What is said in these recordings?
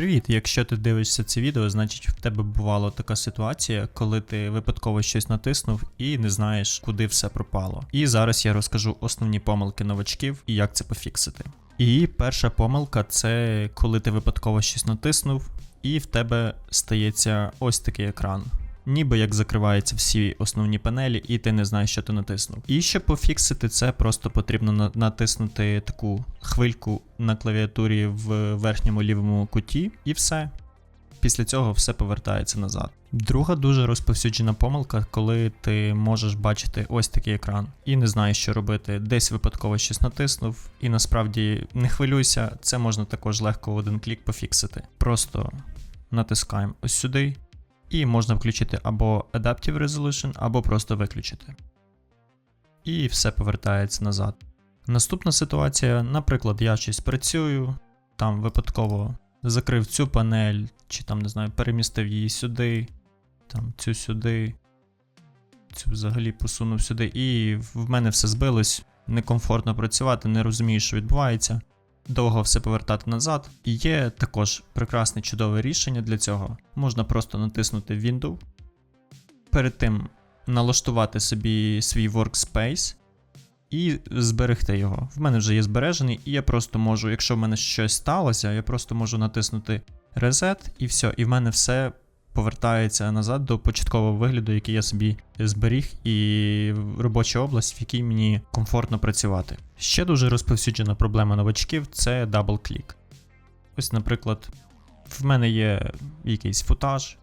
Привіт! Якщо ти дивишся це відео, значить в тебе бувала така ситуація, коли ти випадково щось натиснув і не знаєш, куди все пропало. І зараз я розкажу основні помилки новачків і як це пофіксити. І перша помилка це коли ти випадково щось натиснув, і в тебе стається ось такий екран. Ніби як закриваються всі основні панелі, і ти не знаєш, що ти натиснув. І щоб пофіксити це, просто потрібно натиснути таку хвильку на клавіатурі в верхньому лівому куті, і все. Після цього все повертається назад. Друга дуже розповсюджена помилка, коли ти можеш бачити ось такий екран і не знаєш, що робити. Десь випадково щось натиснув, і насправді не хвилюйся, це можна також легко в один клік пофіксити. Просто натискаємо ось сюди, і можна включити або Adaptive Resolution, або просто виключити. І все повертається назад. Наступна ситуація, наприклад, я щось працюю, там випадково закрив цю панель, чи там, не знаю, перемістив її сюди, там цю сюди, цю взагалі посунув сюди, і в мене все збилось, некомфортно працювати, не розумію, що відбувається. Довго все повертати назад. І є також прекрасне чудове рішення для цього. Можна просто натиснути Window, перед тим налаштувати собі свій workspace і зберегти його. В мене вже є збережений, і я просто можу, якщо в мене щось сталося, я просто можу натиснути Reset і все, і в мене все повертається назад до початкового вигляду, який я собі зберіг, і робоча область, в якій мені комфортно працювати. Ще дуже розповсюджена проблема новачків це дабл-клік. Ось, наприклад, в мене є якийсь футаж,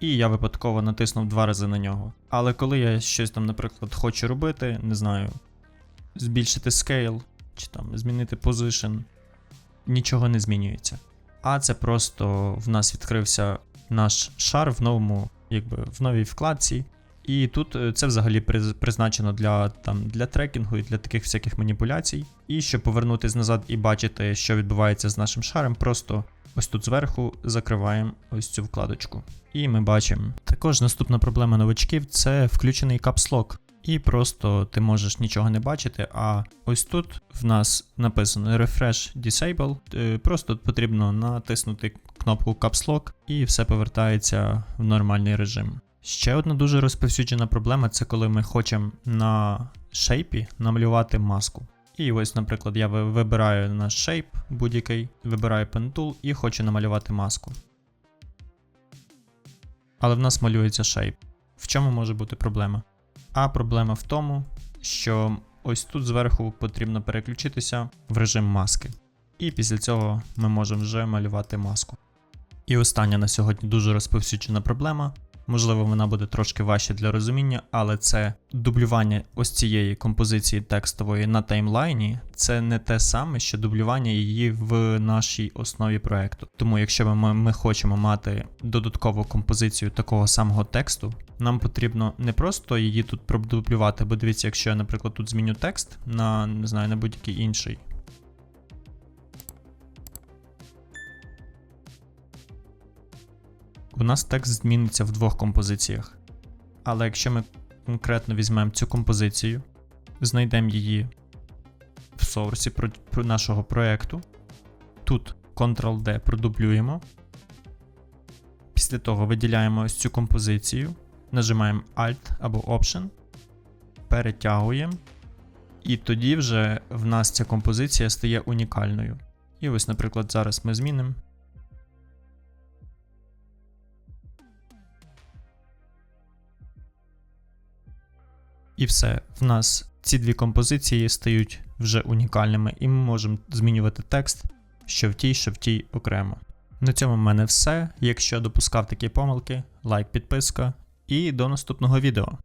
і я випадково натиснув два рази на нього. Але коли я щось там, наприклад, хочу робити, не знаю, збільшити scale, чи там змінити position, нічого не змінюється. А це просто в нас відкрився наш шар в новому, якби в новій вкладці. І тут е, це взагалі призначено для, там, для трекінгу і для таких всяких маніпуляцій. І щоб повернутись назад і бачити, що відбувається з нашим шаром, просто ось тут зверху закриваємо ось цю вкладочку. І ми бачимо. Також наступна проблема новачків це включений капслок. І просто ти можеш нічого не бачити. А ось тут в нас написано Refresh Disable. Е, Просто потрібно натиснути кнопку Caps Lock і все повертається в нормальний режим. Ще одна дуже розповсюджена проблема це коли ми хочемо на шейпі намалювати маску. І ось, наприклад, я вибираю наш шейп будь-який, вибираю Pen Tool і хочу намалювати маску. Але в нас малюється шейп. В чому може бути проблема? А проблема в тому, що ось тут зверху потрібно переключитися в режим маски. І після цього ми можемо вже малювати маску. І остання на сьогодні дуже розповсюджена проблема. Можливо, вона буде трошки важче для розуміння, але це дублювання ось цієї композиції текстової на таймлайні. Це не те саме, що дублювання її в нашій основі проекту. Тому, якщо ми, ми хочемо мати додаткову композицію такого самого тексту, нам потрібно не просто її тут продублювати, бо дивіться, якщо я, наприклад, тут зміню текст на не знаю, на будь-який інший. У нас текст зміниться в двох композиціях. Але якщо ми конкретно візьмемо цю композицію, знайдемо її в про нашого проєкту, тут Ctrl-D продублюємо. Після того виділяємо ось цю композицію, нажимаємо Alt або Option, перетягуємо, і тоді вже в нас ця композиція стає унікальною. І ось, наприклад, зараз ми змінимо. І все. В нас ці дві композиції стають вже унікальними, і ми можемо змінювати текст, що в тій, що в тій окремо. На цьому в мене все. Якщо допускав такі помилки, лайк, підписка і до наступного відео.